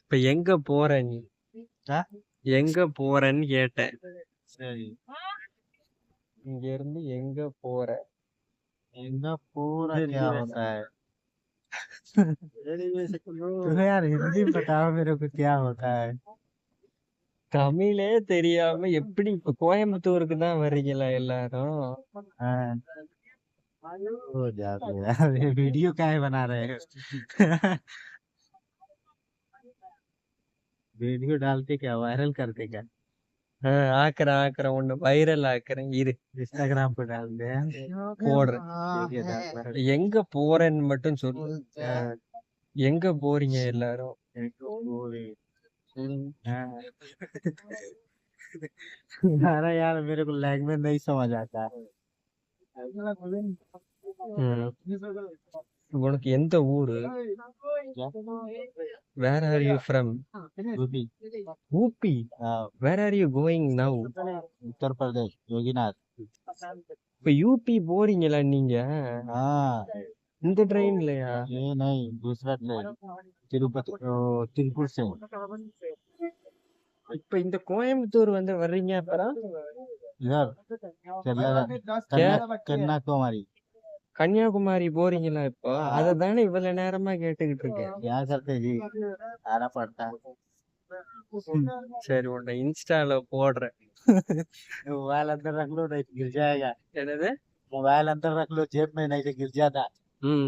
இப்ப எங்க போற நீ ஆ? எங்க போறன்னு கேட்டேன் சரி இங்க இருந்து எங்க போற एंगा पूरा क्या होता है तुम्हें यार हिंदी बताओ मेरे को क्या होता है தமிழே தெரியாம எப்படி இப்ப கோயம்புத்தூருக்கு தான் வர்றீங்களா எல்லாரும் हाँ हो जाते यार ये वीडियो क्या है बना रहे हो वीडियो डालते क्या वायरल करते क्या ஆஹ் ஆக்குறேன் ஆக்குறேன் ஒண்ணு வைரல் ஆக்குறேன் இரு इंस्टाग्राम पे डाल दे போடுறேன் वीडियो डाल रहे எங்க போறேன்னு மட்டும் சொல்லு ஆஹ் எங்க போறீங்க எல்லாரும் हाँ। अरे यार मेरे को लैंग्वेज नहीं समझ आता है ம். உனக்கு எந்த ஊரு where are you from UP Gopi. Uh, are you going going Uttar Pradesh Yoginath. இப்ப யூபி போறீங்களா நீங்க? இந்த ட்ரெயின் ட்ரெயின்லயா நை குஜராத்ல திருப்பதி திருப்பூர் சேவன் இப்ப இந்த கோயம்புத்தூர் வந்து வர்றீங்க அப்புறம்? கன்னியாகுமரி. கன்னியாகுமரி போறீங்களா இப்போ? அதுதானே இவ்வளவு நேரமா கேட்டுக்கிட்டு இருக்கேன். சரி உன்னை இன்ஸ்டால போடுறேன். வேலை అందరు రకలు నైట్ என்னது? ఏంటది మొబైల్ అందరు రకలు జేబ్ మీద నైట్ గిరిజాదా ఉమ్,